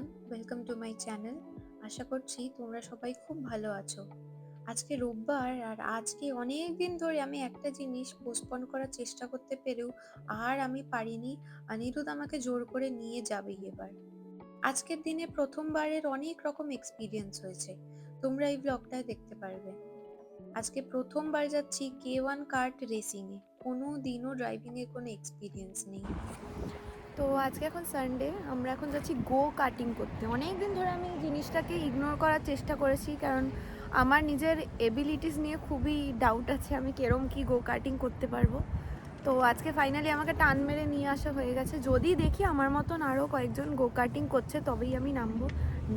Everyone welcome to my channel আশা করছি তোমরা সবাই খুব ভালো আছো। আজকে রোববার আর আজকে অনেক দিন ধরে আমি একটা জিনিস পোস্টপন করার চেষ্টা করতে পেরেও আর আমি পারিনি। অনিরুদ্ধ আমাকে জোর করে নিয়ে যাবে এবার। আজকের দিনে প্রথমবারের অনেক রকম এক্সপিরিয়েন্স হয়েছে। তোমরা এই ব্লগটায় দেখতে পারবে। আজকে প্রথমবার যাচ্ছি কে ওয়ান কার্ট রেসিংয়ে কোনো দিনও ড্রাইভিংয়ের কোনো এক্সপিরিয়েন্স নেই। তো আজকে এখন সানডে আমরা এখন যাচ্ছি গো কাটিং করতে। অনেক দিন ধরে আমি জিনিসটাকে ইগনোর করার চেষ্টা করেছি, কারণ আমার নিজের এবিলিটিস নিয়ে খুবই ডাউট আছে, আমি কেরম কি গো কাটিং করতে পারব। তো আজকে ফাইনালি আমাকে টান মেরে নিয়ে আসা হয়ে গেছে। যদি দেখি আমার মতন আরও কয়েকজন গো কাটিং করছে, তবেই আমি নামবো।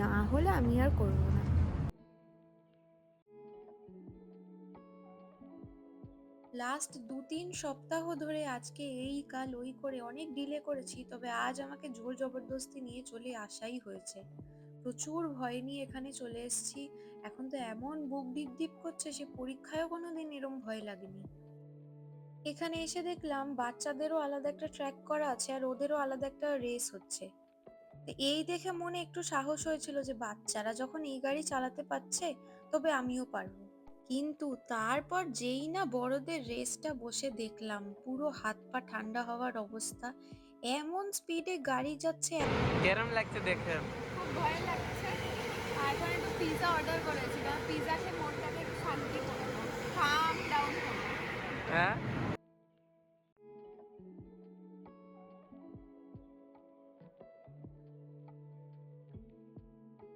না হলে আমি আর করব লাস্ট দু তিন সপ্তাহ ধরে আজকে এই কাল ওই করে অনেক ডিলে করেছি, তবে আজ আমাকে জোর জবরদস্তি নিয়ে চলে আসাই হয়েছে। প্রচুর ভয় নিয়ে এখানে চলে এসেছি। এখন তো এমন বুক ডিপ ডিপ করছে সে পরীক্ষায়ও কোনোদিন এরম ভয় লাগেনি। এখানে এসে দেখলাম বাচ্চাদেরও আলাদা একটা ট্র্যাক করা আছে আর ওদেরও আলাদা একটা রেস হচ্ছে। এই দেখে মনে একটু সাহস হয়েছিল যে বাচ্চারা যখন এই গাড়ি চালাতে পারছে তবে আমিও পারব। কিন্তু তারপর যেই না বড়দের রেসটা বসে দেখলাম পুরো হাত পা ঠান্ডা হওয়ার অবস্থা এমন স্পিডে গাড়ি যাচ্ছে কেরম লাগছে দেখে? খুব ভয় লাগছে। আর এখন একটু পিৎজা অর্ডার করেছিলাম। কারণ পিৎজা খেয়ে মনটাকে শান্তি করে কাম ডাউন হ্যাঁ?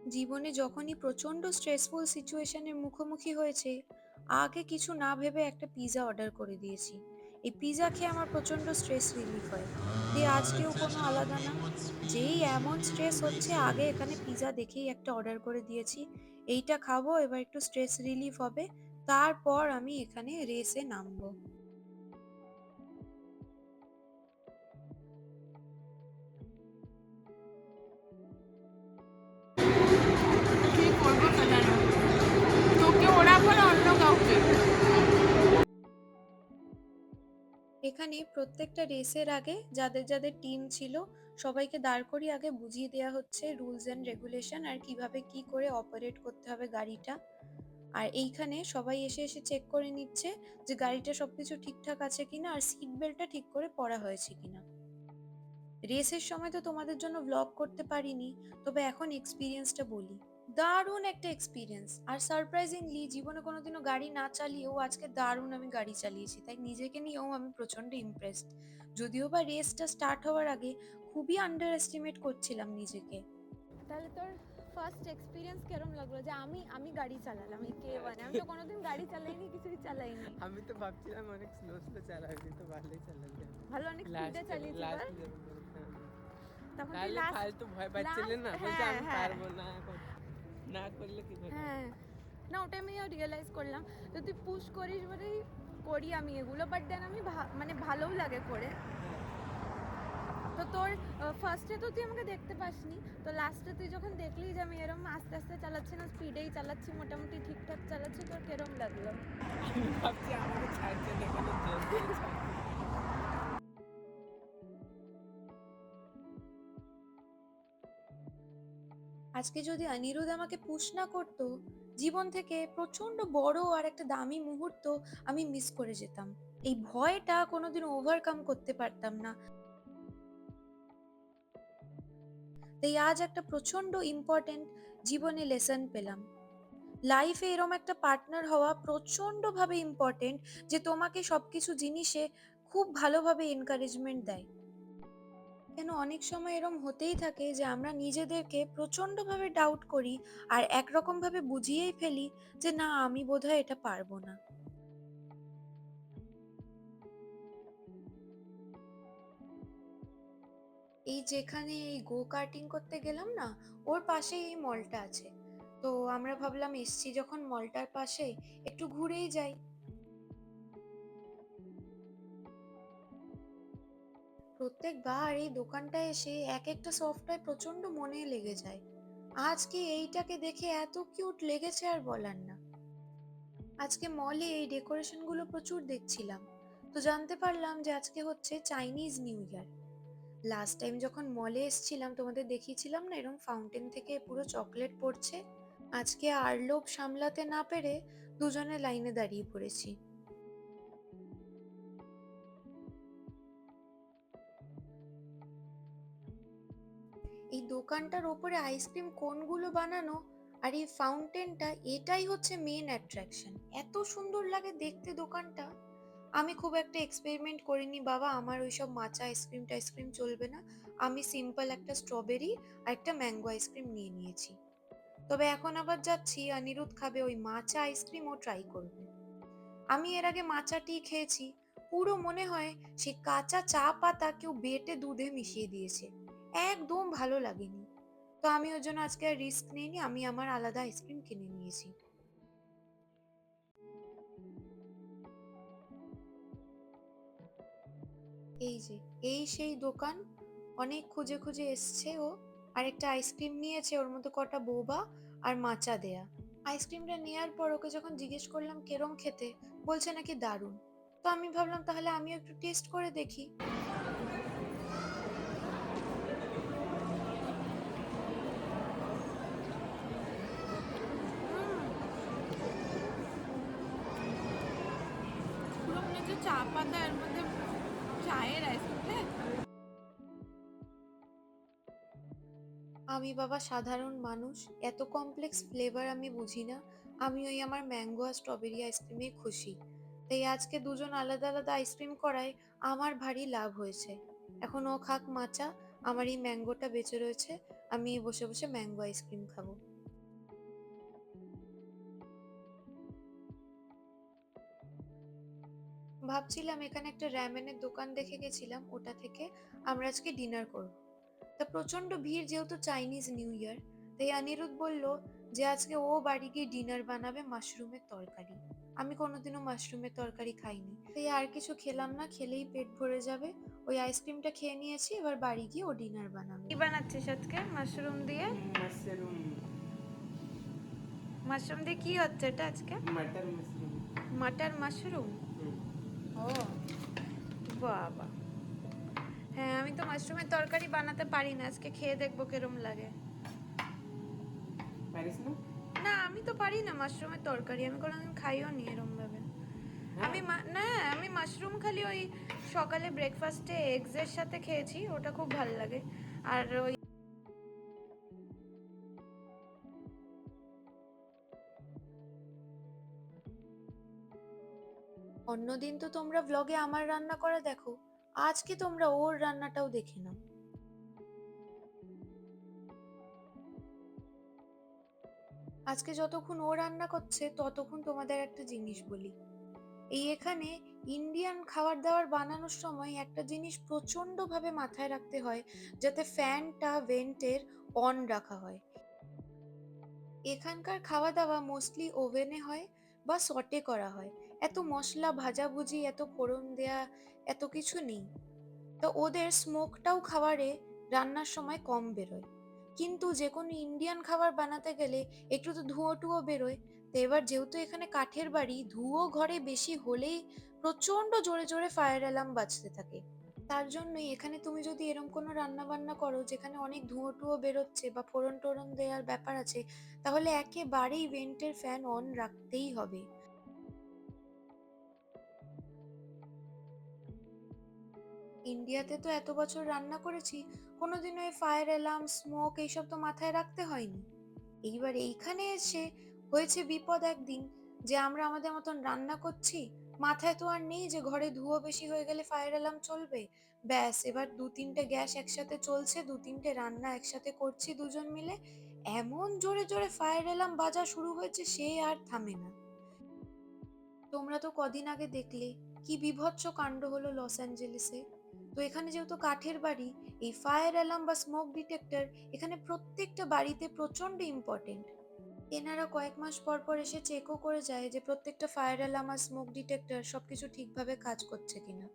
জীবনে যখনই প্রচণ্ড স্ট্রেসফুল সিচুয়েশনের মুখোমুখি হয়েছে, আগে কিছু না ভেবে একটা পিৎজা অর্ডার করে দিয়েছি। এই পিৎজা খেয়ে আমার প্রচণ্ড স্ট্রেস রিলিফ হয়। দিয়ে আজকেও কোনো আলাদা না। যেই এমন স্ট্রেস হচ্ছে, আগে এখানে পিৎজা দেখেই একটা অর্ডার করে দিয়েছি। এইটা খাব, এবার একটু স্ট্রেস রিলিফ হবে। তারপর আমি এখানে রেসে নামবো। এখানে প্রত্যেকটা রেসের আগে যাদের যাদের টিম ছিল, সবাইকে দাঁড় করিয়ে আগে বুঝিয়ে দেওয়া হচ্ছে রুলস অ্যান্ড রেগুলেশন আর কীভাবে কি করে অপারেট করতে হবে গাড়িটা। আর এইখানে সবাই এসে এসে চেক করে নিচ্ছে যে গাড়িটা সবকিছু ঠিকঠাক আছে কিনা আর সিট বেল্টটা ঠিক করে পরা হয়েছে কিনা। রেসের সময় তো তোমাদের জন্য ব্লগ করতে পারিনি, তবে এখন এক্সপিরিয়েন্সটা বলি। দারুণ একটা এক্সপিরিয়েন্স আর সারপ্রাইজিংলি জীবনে কোনোদিনও গাড়ি না চালিয়েও আজকে দারুণ আমি গাড়ি চালিয়েছি। তাই নিজেকে নিয়েও আমি প্রচণ্ড ইমপ্রেসড যদিও বা রেসটা স্টার্ট হওয়ার আগে খুবই আন্ডার এস্টিমেট করছিলাম নিজেকে। তাহলে তোর ফার্স্ট এক্সপিরিয়েন্স কেরম লাগল? যে আমি আমি গাড়ি চালালাম এই কে ওয়ান আমি তো কোনোদিন গাড়ি চালাইনি কিছুই চালাইনি। আমি তো ভাবছিলাম অনেক স্লো স্লো চালাবি তো ভালোই চালাবি। ভালো অনেক স্পিডে চালিয়েছি এবার। তখন লাস্ট ফালতু ভয় পাচ্ছিলেন না? আমি হ্যাঁ, পারব না এখন না করলে কি হ্যাঁ। না ওটা আমি রিয়েলাইজ করলাম। তো তুই পুশ করিস বলেই করি আমি এগুলো বাট দেন আমি মানে ভালোও লাগে করে। তো তোর ফার্স্টে তো তুই আমাকে দেখতে পাসনি তো লাস্টে তুই যখন দেখলি যে আমি এরকম আস্তে আস্তে চালাচ্ছি না স্পিডেই চালাচ্ছি মোটামুটি ঠিকঠাক চালাচ্ছি তোর কিরম লাগল? আমি ভাবছি আমাকে ছাড়ছে আজকে যদি অনিরুদ্ধ আমাকে পুশ না করতো, জীবন থেকে প্রচণ্ড বড় আর একটা দামি মুহূর্ত আমি মিস করে যেতাম। এই ভয়টা কোনোদিন ওভারকাম করতে পারতাম না। তাই আজ একটা প্রচণ্ড ইম্পর্টেন্ট জীবনে লেসন পেলাম। লাইফে এরম একটা পার্টনার হওয়া প্রচণ্ড ভাবে ইম্পর্টেন্ট যে তোমাকে সবকিছু জিনিসে খুব ভালোভাবে এনকারেজমেন্ট দেয়। কেন অনেক সময় এরম হতেই থাকে যে আমরা নিজেদেরকে প্রচন্ডভাবে ডাউট করি আর একরকম ভাবে বুঝিয়েই ফেলি যে না, আমি বোধহয় এটা পারব না। এই যেখানে এই গো কার্টিং করতে গেলাম না, ওর পাশেই এই মলটা আছে। তো আমরা ভাবলাম, এসছি যখন মলটার পাশে, একটু ঘুরেই যাই। প্রত্যেকবার এই দোকানটায় এসে এক একটা সফটওয়্যার প্রচণ্ড মনে লেগে যায়। আজকে এইটাকে দেখে এত কিউট লেগেছে আর বলার না। আজকে মলে এই ডেকোরেশনগুলো প্রচুর দেখছিলাম। তো জানতে পারলাম যে আজকে হচ্ছে Chinese new year. Last time যখন মলে এসেছিলাম, তোমাদের দেখিয়েছিলাম না এরকম ফাউন্টেন থেকে পুরো চকলেট পড়ছে? আজকে আর লোভ সামলাতে না পেরে দুজনে লাইনে দাঁড়িয়ে পড়েছি। এই দোকানটার ওপরে আইসক্রিম কোনগুলো বানানো আর এই ফাউন্টেনটা, এটাই হচ্ছে মেন অ্যাট্রাকশন এত সুন্দর লাগে দেখতে দোকানটা। আমি খুব একটা এক্সপেরিমেন্ট করিনি, বাবা, আমার ওইসব মাচা আইসক্রিম টাইসক্রিম চলবে না। আমি সিম্পল একটা স্ট্রবেরি আর একটা ম্যাঙ্গো আইসক্রিম নিয়ে নিয়েছি। তবে এখন আবার যাচ্ছি, অনিরুদ্ধ খাবে ওই মাচা আইসক্রিম, ও ট্রাই করবে। আমি এর আগে মাচা টি খেয়েছি। পুরো মনে হয় সে কাঁচা চা পাতা কেউ বেটে দুধে মিশিয়ে দিয়েছে। একদম ভালো লাগেনি। তো আমি ওর জন্য আজকে আর রিস্ক নিইনি, আমি আমার আলাদা আইসক্রিম কিনে নিয়েছি। এই যে, এই সেই দোকান, অনেক খুঁজে খুঁজে এসছে ও। আরেকটা আইসক্রিম নিয়েছে, ওর মধ্যে কটা বোবা আর মাচা দেয়া। আইসক্রিমটা নেওয়ার পর ওকে যখন জিজ্ঞেস করলাম, কেরম খেতে? বলছে নাকি দারুণ। তো আমি ভাবলাম, তাহলে আমিও একটু টেস্ট করে দেখি। চা পাতা এর মধ্যে চায়ের আইসক্রিম আমি বাবা সাধারণ মানুষ, এত কমপ্লেক্স ফ্লেভার আমি বুঝি না। আমি ওই আমার ম্যাঙ্গো আর স্ট্রবেরি আইসক্রিমে খুশি। তাই আজকে দুজন আলাদা আলাদা আইসক্রিম করায় আমার ভারী লাভ হয়েছে। এখন ও খাক মাচা, আমার এই ম্যাঙ্গোটা বেঁচে রয়েছে, আমি বসে বসে ম্যাঙ্গো আইসক্রিম খাব। ভাবছিলাম এখানে একটা র্যামেনের দোকান দেখে গেছিলাম ওটা থেকে আমরা আজকে ডিনার করব। তা প্রচণ্ড ভিড় যেহেতু চাইনিজ নিউ ইয়ার তাই অনিরুদ্ধ বলল যে আজকে ও বাড়ি গিয়ে ডিনার বানাবে মাশরুমের তরকারি। আমি কোনোদিনও মাশরুমের তরকারি খাইনি তাই আর কিছু খেলাম না খেলেই পেট ভরে যাবে। ওই আইসক্রিমটা খেয়ে নিয়েছি এবার বাড়ি গিয়ে ও ডিনার বানাবে। কি বানাচ্ছে আজকে মাশরুম দিয়ে? মাশরুম। মাশরুম দিয়ে কি হচ্ছে এটা আজকে? মাটার মাশরুম। মাটার মাশরুম? ও বাবা। হ্যাঁ আমি তো মাশরুমের তরকারি বানাতে পারি না। আজকে খেয়ে দেখব কেরম লাগে। না? আমি তো পারি না মাশরুমের তরকারি। আমি কোনোদিন খাইও নি এরম ভাবে হ্যাঁ? আমি না আমি মাশরুম খালি ওই সকালে ব্রেকফাস্টে এগসের সাথে খেয়েছি। ওটা খুব ভালো লাগে। আর ওই অন্যদিন তো তোমরা ব্লগে আমার রান্না করা দেখো। আজকে তোমরা ওর রান্নাটাও দেখে নাও। আজকে যতক্ষণ ও রান্না করছে, ততক্ষণ তোমাদের একটা জিনিস বলি। এই এখানে ইন্ডিয়ান খাবার দাবার বানানোর সময় একটা জিনিস প্রচণ্ড ভাবে মাথায় রাখতে হয়, যাতে ফ্যানটা ভেন্টের অন রাখা হয়। এখানকার খাওয়া দাওয়া মোস্টলি ওভেনে হয় বা সটে করা হয়। এত মশলা ভাজাভুজি, এত ফোড়ন দেয়া, এত কিছু নেই। তো ওদের স্মোকটাও খাবারে রান্নার সময় কম বেরোয়। কিন্তু যে কোনো ইন্ডিয়ান খাবার বানাতে গেলে একটু তো ধুয়ো টুয়ো বেরোয়। তো এবার যেহেতু এখানে কাঠের বাড়ি ধুয়ো ঘরে বেশি হলেই প্রচণ্ড জোরে জোরে ফায়ার অ্যালার্ম বাজতে থাকে। তার জন্যই এখানে তুমি যদি এরম কোনো রান্না বান্না করো, যেখানে অনেক ধুয়ো টুয়ো বেরোচ্ছে বা ফোড়ন টোড়ন দেওয়ার ব্যাপার আছে, তাহলে একেবারেই ভেন্টের ফ্যান অন রাখতেই হবে। ইন্ডিয়াতে তো এত বছর রান্না করেছি, কোনোদিনও এই ফায়ার অ্যালার্ম স্মোক এইসব তো মাথায় রাখতে হয়নি। এইবার এইখানে এসে হয়েছে বিপদ একদিন, যে আমরা আমাদের মতন রান্না করছি, মাথায় তো আর নেই যে ঘরে ধুয়ো বেশি হয়ে গেলে ফায়ার অ্যালার্ম চলবে। ব্যাস, এবার দু তিনটে গ্যাস একসাথে চলছে, দু তিনটে রান্না একসাথে করছি দুজন মিলে, এমন জোরে জোরে ফায়ার অ্যালার্ম বাজা শুরু হয়েছে, সে আর থামে না। তোমরা তো কদিন আগে দেখলে, কি বিভৎস কাণ্ড হলো লস অ্যাঞ্জেলেসে। তো এখানে যেহেতু কাঠের বাড়ি, এই ফায়ার অ্যালার্ম বা স্মোক ডিটেক্টর এখানে প্রত্যেকটা বাড়িতে প্রচণ্ড ইম্পর্টেন্ট এনারা কয়েক মাস পর পর এসে চেকও করে যায় যে প্রত্যেকটা ফায়ার অ্যালার্ম আর স্মোক ডিটেক্টর সবকিছু ঠিকভাবে কাজ করছে কিনা।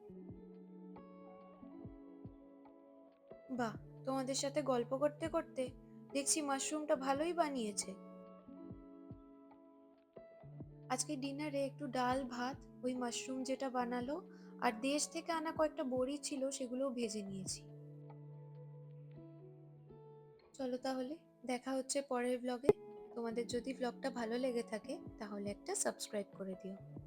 বাহ, তোমাদের সাথে গল্প করতে করতে দেখছি মাশরুমটা ভালোই বানিয়েছে। আজকে ডিনারে একটু ডাল, ভাত, ওই মাশরুম যেটা বানালো আর দেশ থেকে আনা কয়েকটা বড়ি ছিল, সেগুলোও ভেজে নিয়েছি। চলো তাহলে, দেখা হচ্ছে পরের ব্লগে তোমাদের যদি ব্লগটা ভালো লেগে থাকে, তাহলে একটা সাবস্ক্রাইব করে দিও।